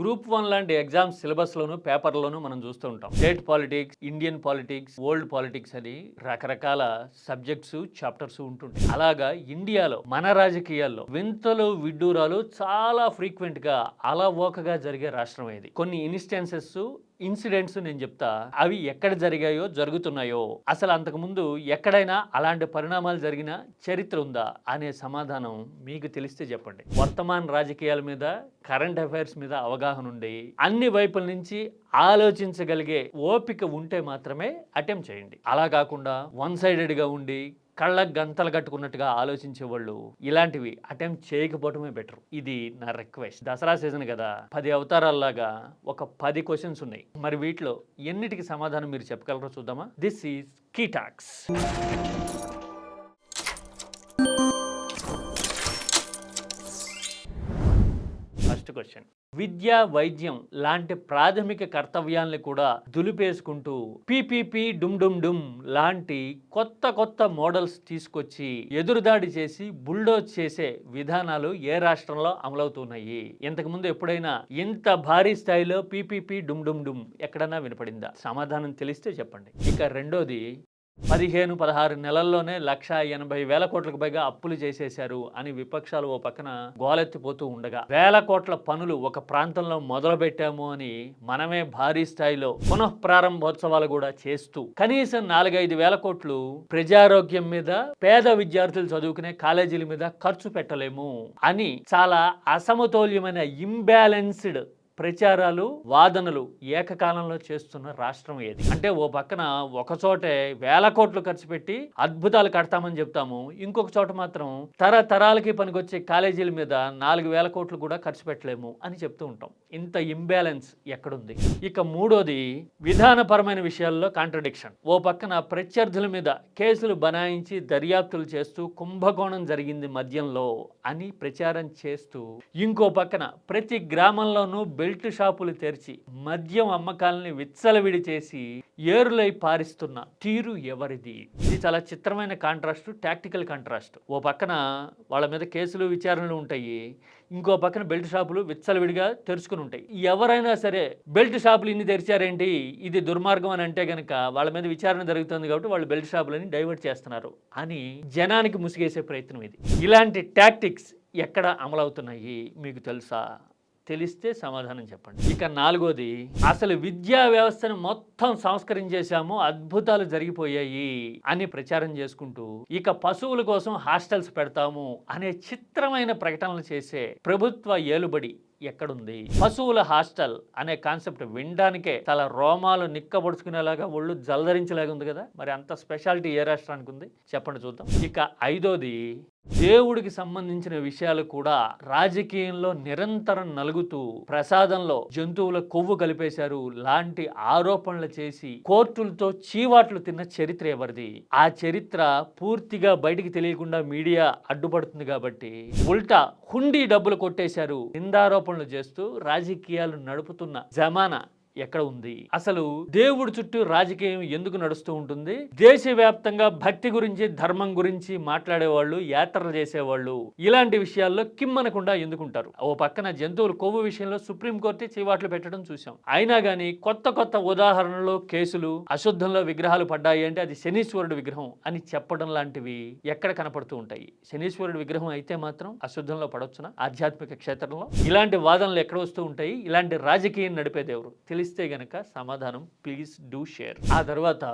Group one లాంటి exams syllabus లోను పేపర్లోను మనం చూస్తూ ఉంటాం. State politics Indian politics world politics అని రకరకాల సబ్జెక్ట్స్ చాప్టర్స్ ఉంటుంటాయి. అలాగా ఇండియాలో మన రాజకీయాల్లో వింతలు విడ్డూరాలు చాలా ఫ్రీక్వెంట్గా అలవోకగా జరిగే రాష్ట్రం ఇది. కొన్ని ఇన్స్టెన్సెస్ ఇన్సిడెంట్స్ నేను చెప్తా. అవి ఎక్కడ జరిగాయో జరుగుతున్నాయో అసలు అంతకుముందు ఎక్కడైనా అలాంటి పరిణామాలు జరిగిన చరిత్ర ఉందా అనే సమాధానం మీకు తెలిస్తే చెప్పండి. వర్తమాన రాజకీయాల మీద కరెంట్ అఫైర్స్ మీద అవగాహన ఉండి అన్ని వైపుల నుంచి ఆలోచించగలిగే ఓపిక ఉంటే మాత్రమే అటెంప్ట్ చేయండి. అలా కాకుండా వన్ సైడెడ్గా ఉండి కళ్ళకు గంతలు కట్టుకున్నట్టుగా ఆలోచించే వాళ్ళు ఇలాంటివి అటెంప్ట్ చేయకపోవటమే బెటర్. ఇది నా రిక్వెస్ట్. దసరా సీజన్ కదా పది అవతారాల్లాగా ఒక పది క్వశ్చన్స్ ఉన్నాయి. మరి వీటిలో ఎన్నిటికి సమాధానం మీరు చెప్పగలరో చూద్దామా? దిస్ ఈజ్ కీటాక్స్ క్వశ్చన్ విద్య వైద్యం లాంటి ప్రాథమిక కర్తవ్యాల్ని కూడా దులిపేసుకుంటూ పీపీపీ డుమ్ డుమ్ డుమ్ లాంటి కొత్త కొత్త మోడల్స్ తీసుకొచ్చి ఎదురుదాడి చేసి బుల్డోజ్ చేసే విధానాలు ఏ రాష్ట్రంలో అమలవుతున్నాయి? ఇంతకుముందు ఎప్పుడైనా ఇంత భారీ స్థాయిలో పీపీపీ డుమ్ డుమ్ డుమ్ ఎక్కడన్నా వినపడిందా? సమాధానం తెలిస్తే చెప్పండి. ఇక రెండోది పదిహేను పదహారు నెలల్లోనే లక్ష ఎనభై వేల కోట్లకు పైగా అప్పులు చేసేశారు అని విపక్షాలు ఓ పక్కన గోలెత్తిపోతూ ఉండగా వేల కోట్ల పనులు ఒక ప్రాంతంలో మొదలుపెట్టాము అని మనమే భారీ స్థాయిలో పునః ప్రారంభోత్సవాలు కూడా చేస్తూ కనీసం నాలుగైదు వేల కోట్లు ప్రజారోగ్యం మీద పేద విద్యార్థులు చదువుకునే కాలేజీల మీద ఖర్చు పెట్టలేము అని చాలా అసమతౌల్యమైన ఇంబ్యాలెన్స్డ్ ప్రచారాలు వాదనలు ఏకకాలంలో చేస్తున్న రాష్ట్రం ఏది? అంటే ఓ పక్కన ఒక చోటే వేల కోట్లు ఖర్చు పెట్టి అద్భుతాలు కడతామని చెప్తాము. ఇంకొక చోట మాత్రం తరతరాలకి పనికొచ్చే కాలేజీల మీద నాలుగు వేల కోట్లు కూడా ఖర్చు పెట్టలేము అని చెప్తూ ఉంటాం. ఇంత ఇంబ్యాలెన్స్ ఎక్కడుంది? ఇక మూడోది విధానపరమైన విషయాల్లో కాంట్రడిక్షన్ ఓ పక్కన ప్రత్యర్థుల మీద కేసులు బనాయించి దర్యాప్తులు చేస్తూ కుంభకోణం జరిగింది మద్యంలో అని ప్రచారం చేస్తూ ఇంకో పక్కన ప్రతి గ్రామంలోనూ బెల్ట్ షాపులు తెరిచి మద్యం అమ్మకాలని విచ్చలవిడి చేసి ఏరులై పారిస్తున్న తీరు ఎవరిది? ఇది చాలా చిత్రమైన కాంట్రాస్ట్ టాక్టికల్ కాంట్రాస్ట్. ఓ పక్కన వాళ్ళ మీద కేసులు విచారణలు ఉంటాయి. ఇంకో పక్కన బెల్ట్ షాపులు విచ్చలవిడిగా తెరుచుకుని ఉంటాయి. ఎవరైనా సరే బెల్ట్ షాపులు ఇన్ని తెరిచారేంటి? ఇది దుర్మార్గం అని అంటే గనక వాళ్ళ మీద విచారణ జరుగుతుంది కాబట్టి వాళ్ళు బెల్ట్ షాపులని డైవర్ట్ చేస్తున్నారు అని జనానికి ముసిగేసే ప్రయత్నం ఇది. ఇలాంటి టాక్టిక్స్ ఎక్కడ అమలవుతున్నాయి? మీకు తెలుసా? తెలిస్తే సమాధానం చెప్పండి. ఇక నాలుగోది అసలు విద్యా వ్యవస్థను మొత్తం సంస్కరించేశాము అద్భుతాలు జరిగిపోయాయి అని ప్రచారం చేసుకుంటూ ఇక పశువుల కోసం హాస్టల్స్ పెడతాము అనే చిత్రమైన ప్రకటనలు చేసే ప్రభుత్వ ఏలుబడి ఎక్కడుంది? పశువుల హాస్టల్ అనే కాన్సెప్ట్ వినడానికే తల రోమాలు నిక్కబడుచుకునేలాగా ఒళ్ళు జలధరించలేగా ఉంది కదా? మరి అంత స్పెషాలిటీ ఏ రాష్ట్రానికి ఉంది? చెప్పండి చూద్దాం. ఇక ఐదోది దేవుడికి సంబంధించిన విషయాలు కూడా రాజకీయంలో నిరంతరం నలుగుతూ ప్రసాదంలో జంతువుల కొవ్వు కలిపేశారు. లాంటి ఆరోపణలు చేసి కోర్టులతో చీవాట్లు తిన్న చరిత్ర ఎవరిది? ఆ చరిత్ర పూర్తిగా బయటికి తెలియకుండా మీడియా అడ్డుపడుతుంది కాబట్టి ఉల్టా హుండీ డబ్బులు కొట్టేశారు. నిందారోపణలు చేస్తూ రాజకీయాలు నడుపుతున్న జమానా ఎక్కడ ఉంది? అసలు దేవుడి చుట్టూ రాజకీయం ఎందుకు నడుస్తూ ఉంటుంది? దేశవ్యాప్తంగా భక్తి గురించి ధర్మం గురించి మాట్లాడేవాళ్ళు యాత్రలు చేసేవాళ్ళు. ఇలాంటి విషయాల్లో కిమ్మనకుండా ఎందుకుంటారు? ఓ పక్కన జంతువుల కొవ్వు విషయంలో సుప్రీంకోర్టు చీవాట్లు పెట్టడం చూసాం అయినా కానీ కొత్త కొత్త ఉదాహరణలు కేసులు అశుద్ధంలో విగ్రహాలు పడ్డాయి అంటే అది శనీశ్వరుడు విగ్రహం అని చెప్పడం లాంటివి ఎక్కడ కనపడుతూ ఉంటాయి? శనీశ్వరుడు విగ్రహం అయితే మాత్రం అశుద్ధంలో పడొచ్చున? ఆధ్యాత్మిక క్షేత్రంలో? ఇలాంటి వాదనలు ఎక్కడ వస్తూ ఉంటాయి? ఇలాంటి రాజకీయం నడిపేదేవరు తెలిసి తెలిస్తే గనక సమాధానం ప్లీజ్ డూ షేర్ ఆ తర్వాత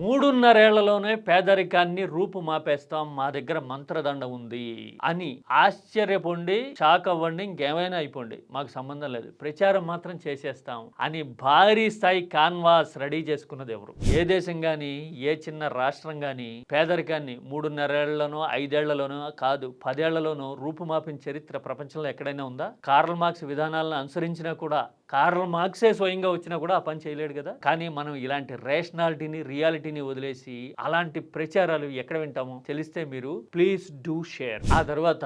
మూడున్నరేళ్ళలోనే పేదరికాన్ని రూపుమాపేస్తాం మా దగ్గర మంత్రదండ ఉంది అని ఆశ్చర్యపొండి షాక్ అవ్వండి ఇంకేమైనా అయిపోండి. మాకు సంబంధం లేదు. ప్రచారం మాత్రం చేసేస్తాం అని భారీ స్థాయి కాన్వాస్ రెడీ చేసుకున్నది ఎవరు? ఏ దేశం కానీ ఏ చిన్న రాష్ట్రం కానీ పేదరికాన్ని మూడున్నరేళ్ళలోనో ఐదేళ్ళలోనో కాదు పదేళ్ళలోనో రూపుమాపిన చరిత్ర ప్రపంచంలో ఎక్కడైనా ఉందా? కార్ల్ మార్క్స్ విధానాలను అనుసరించినా కూడా కార్ల్ మార్క్సే స్వయంగా వచ్చినా కూడా ఆ పని చేయలేడు కదా. కానీ మనం ఇలాంటి రేషనాలిటీని రియాలిటీని వదిలేసి అలాంటి ప్రచారాలు ఎక్కడ వింటామో? తెలిస్తే మీరు ప్లీజ్ డూ షేర్ ఆ తర్వాత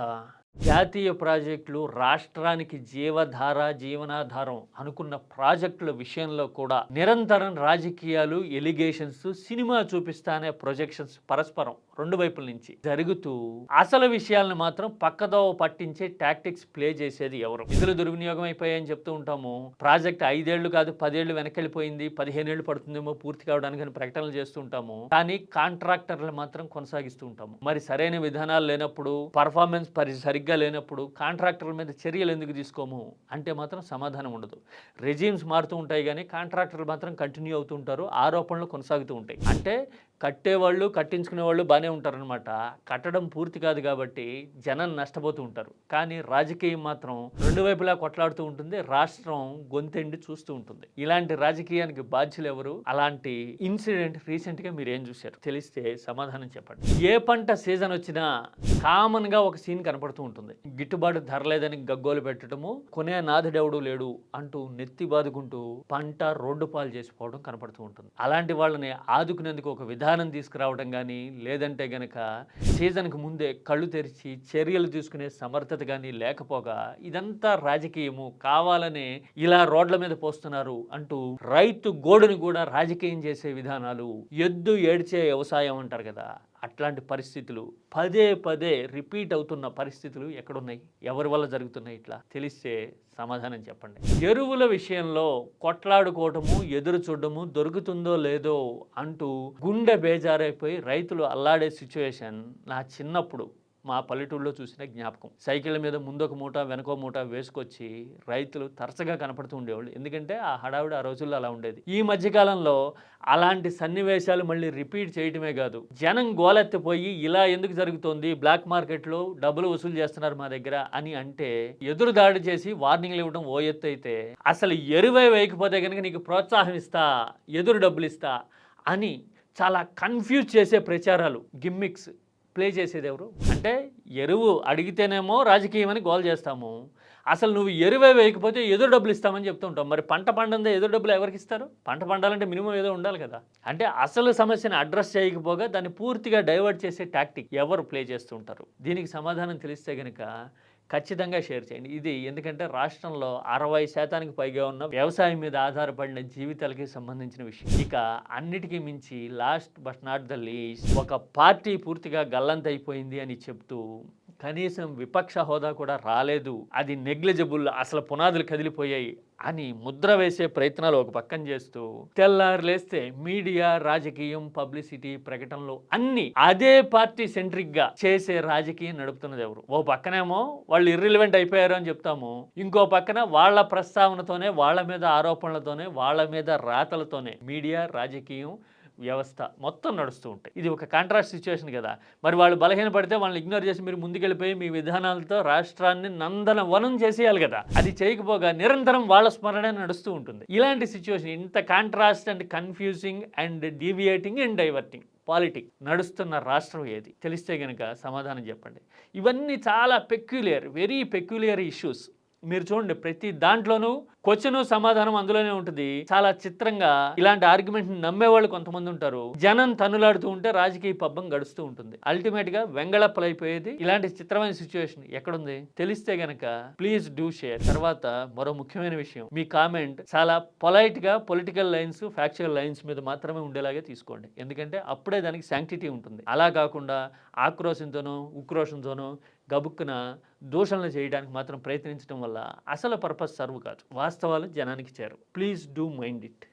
జాతీయ ప్రాజెక్టులు రాష్ట్రానికి జీవధార జీవనాధారం అనుకున్న ప్రాజెక్టుల విషయంలో కూడా నిరంతరం రాజకీయాలు ఎలిగేషన్స్ సినిమా చూపిస్తానే ప్రొజెక్షన్స్ పరస్పరం రెండు వైపుల నుంచి జరుగుతూ అసలు విషయాలను మాత్రం పక్కదోవ పట్టించే టాక్టిక్స్ ప్లే చేసేది ఎవరు? నిధులు దుర్వినియోగం అయిపోయాయని చెప్తూ ఉంటాము. ప్రాజెక్ట్ ఐదేళ్ళు కాదు పదేళ్ళు వెనకెళ్ళిపోయింది పదిహేనేళ్ళు పడుతుందేమో పూర్తి కావడానికి అని ప్రకటనలు చేస్తూ ఉంటాము. కానీ కాంట్రాక్టర్లు మాత్రం కొనసాగిస్తూ ఉంటాము. మరి సరైన విధానాలు లేనప్పుడు పర్ఫార్మెన్స్ పరి సరిగ్గా లేనప్పుడు కాంట్రాక్టర్ల మీద చర్యలు ఎందుకు తీసుకోము? అంటే మాత్రం సమాధానం ఉండదు. రెజీమ్స్ మారుతూ ఉంటాయి కానీ కాంట్రాక్టర్లు మాత్రం కంటిన్యూ అవుతూ ఉంటారు ఆరోపణలు కొనసాగుతూ ఉంటాయి. అంటే కట్టేవాళ్ళు కట్టించుకునే వాళ్ళు బాగానే ఉంటారనమాట కట్టడం పూర్తి కాదు కాబట్టి జనం నష్టపోతూ ఉంటారు. కానీ రాజకీయం మాత్రం రెండు వైపులా కొట్లాడుతూ ఉంటుంది రాష్ట్రం గొంతెండి చూస్తూ ఉంటుంది. ఇలాంటి రాజకీయానికి బాధ్యులు ఎవరు అలాంటి ఇన్సిడెంట్ రీసెంట్గా మీరు ఏం చూశారు? తెలిస్తే సమాధానం చెప్పండి. ఏ పంట సీజన్ వచ్చినా కామన్గా ఒక సీన్ కనపడుతూ ఉంటుంది. గిట్టుబాటు ధర లేదని గగ్గోలు పెట్టడము కొనే నాథుడెవడు లేడు అంటూ నెత్తి బాదుకుంటూ పంట రోడ్డు పాలు చేసిపోవడం కనపడుతూ ఉంటుంది. అలాంటి వాళ్ళని ఆదుకునేందుకు ఒక విధానం తీసుకురావడం కానీ లేదంటే గనక సీజన్కి ముందే కళ్ళు తెరిచి చర్యలు తీసుకునే సమర్థత కానీ లేకపోగా ఇదంతా రాజకీయము కావాలనే ఇలా రోడ్ల మీద పోస్తున్నారు అంటూ రైతు గోడుని కూడా రాజకీయం చేసే విధానాలు ఎద్దు ఏడ్చే వ్యవసాయం అంటారు కదా. అట్లాంటి పరిస్థితులు పదే పదే రిపీట్ అవుతున్న పరిస్థితులు ఎక్కడున్నాయి? ఎవరి వల్ల జరుగుతున్నాయి ఇట్లా? తెలిస్తే సమాధానం చెప్పండి. ఎరువుల విషయంలో కొట్లాడుకోవటము ఎదురు చూడటము దొరుకుతుందో లేదో అంటూ గుండె బేజారైపోయి రైతులు అల్లాడే సిచ్యువేషన్ నా చిన్నప్పుడు మా పల్లెటూరులో చూసిన జ్ఞాపకం. సైకిళ్ళ మీద ముందొక మూట వెనకో మూట వేసుకొచ్చి రైతులు తరచుగా కనపడుతూ ఉండేవాళ్ళు. ఎందుకంటే ఆ హడావిడి ఆ రోజుల్లో అలా ఉండేది. ఈ మధ్యకాలంలో అలాంటి సన్నివేశాలు మళ్ళీ రిపీట్ చేయటమే కాదు. జనం గోలెత్తిపోయి ఇలా ఎందుకు జరుగుతోంది? బ్లాక్ మార్కెట్లో డబ్బులు వసూలు చేస్తున్నారు మా దగ్గర అని అంటే ఎదురు దాడి చేసి వార్నింగ్లు ఇవ్వడం ఓ ఎత్తు అయితే అసలు ఎరువై వేయకపోతే కనుక నీకు ప్రోత్సాహం ఇస్తా ఎదురు డబ్బులు ఇస్తా అని చాలా కన్ఫ్యూజ్ చేసే ప్రచారాలు గిమ్మిక్స్ ప్లే చేసేది ఎవరు? అంటే ఎరువు అడిగితేనేమో రాజకీయం అని గోల్ చేస్తాము. అసలు నువ్వు ఎరువే వేయకపోతే ఎదురు డబ్బులు ఇస్తామని చెప్తూ ఉంటాం. మరి పంట పండందే ఎదురు డబ్బులు ఎవరికి ఇస్తారు? పంట పండాలంటే మినిమం ఏదో ఉండాలి కదా. అంటే అసలు సమస్యను అడ్రస్ చేయకపోగా దాన్ని పూర్తిగా డైవర్ట్ చేసే టాక్టిక్ ఎవరు ప్లే చేస్తుంటారు దీనికి సమాధానం తెలిస్తే కనుక ఖచ్చితంగా షేర్ చేయండి. ఇది ఎందుకంటే రాష్ట్రంలో అరవై శాతానికి పైగా ఉన్న వ్యవసాయం మీద ఆధారపడిన జీవితాలకి సంబంధించిన విషయం. ఇక అన్నిటికీ మించి last but not the least ఒక పార్టీ పూర్తిగా గల్లంతైపోయింది అని చెప్తూ కనీసం విపక్ష హోదా కూడా రాలేదు. అది నెగ్లిజబుల్ అసలు పునాదులు కదిలిపోయాయి. అని ముద్ర వేసే ప్రయత్నాలు ఒక పక్కన చేస్తూ తెల్లారు లేస్తే మీడియా రాజకీయం పబ్లిసిటీ ప్రకటనలు అన్ని అదే పార్టీ సెంట్రిక్గా చేసే రాజకీయం నడుపుతున్నది ఎవరు? ఓ పక్కనేమో వాళ్ళు ఇర్రిలివెంట్ అయిపోయారు అని చెప్తాము. ఇంకో పక్కన వాళ్ళ ప్రస్తావనతోనే వాళ్ళ మీద ఆరోపణలతోనే వాళ్ళ మీద రాతలతోనే మీడియా రాజకీయం వ్యవస్థ మొత్తం నడుస్తూ ఉంటాయి. ఇది ఒక కాంట్రాస్ట్ సిచ్యువేషన్ కదా. మరి వాళ్ళు బలహీన పడితే వాళ్ళని ఇగ్నోర్ చేసి మీరు ముందుకెళ్ళిపోయి మీ విధానాలతో రాష్ట్రాన్ని నందన వనం చేసేయాలి కదా. అది చేయకపోగా నిరంతరం వాళ్ళ స్మరణ నడుస్తూ ఉంటుంది. ఇలాంటి సిచ్యువేషన్ ఇంత contrast and confusing and deviating and diverting politic నడుస్తున్న రాష్ట్రం ఏది? తెలిస్తే కనుక సమాధానం చెప్పండి. ఇవన్నీ చాలా పెక్యులియర్ వెరీ పెక్యులియర్ ఇష్యూస్ మీరు చూడండి ప్రతి దాంట్లోనూ క్వశ్చన్ సమాధానం అందులోనే ఉంటుంది. చాలా చిత్రంగా ఇలాంటి ఆర్గ్యుమెంట్ నమ్మేవాళ్ళు కొంతమంది ఉంటారు. జనం తన్నులాడుతూ ఉంటే రాజకీయ పబ్బం గడుస్తూ ఉంటుంది. అల్టిమేట్గా వెంగళప్పలైపోయేది ఇలాంటి చిత్రమైన సిచ్యువేషన్ ఎక్కడుంది? తెలిస్తే గనక ప్లీజ్ డూ షేర్. తర్వాత మరో ముఖ్యమైన విషయం. మీ కామెంట్ చాలా పొలైట్గా పొలిటికల్ లైన్స్ ఫ్యాక్చువల్ లైన్స్ మీద మాత్రమే ఉండేలాగే తీసుకోండి. ఎందుకంటే అప్పుడే దానికి శాంక్టిటీ ఉంటుంది. అలా కాకుండా ఆక్రోశంతోనో ఉక్రోషంతోనో గబుక్కున దూషణలు చేయడానికి మాత్రం ప్రయత్నించడం వల్ల అసలు పర్పస్ సర్వ్ కాదు. వాస్తవాలు జనానికి చేరు ప్లీజ్ డూ మైండ్ ఇట్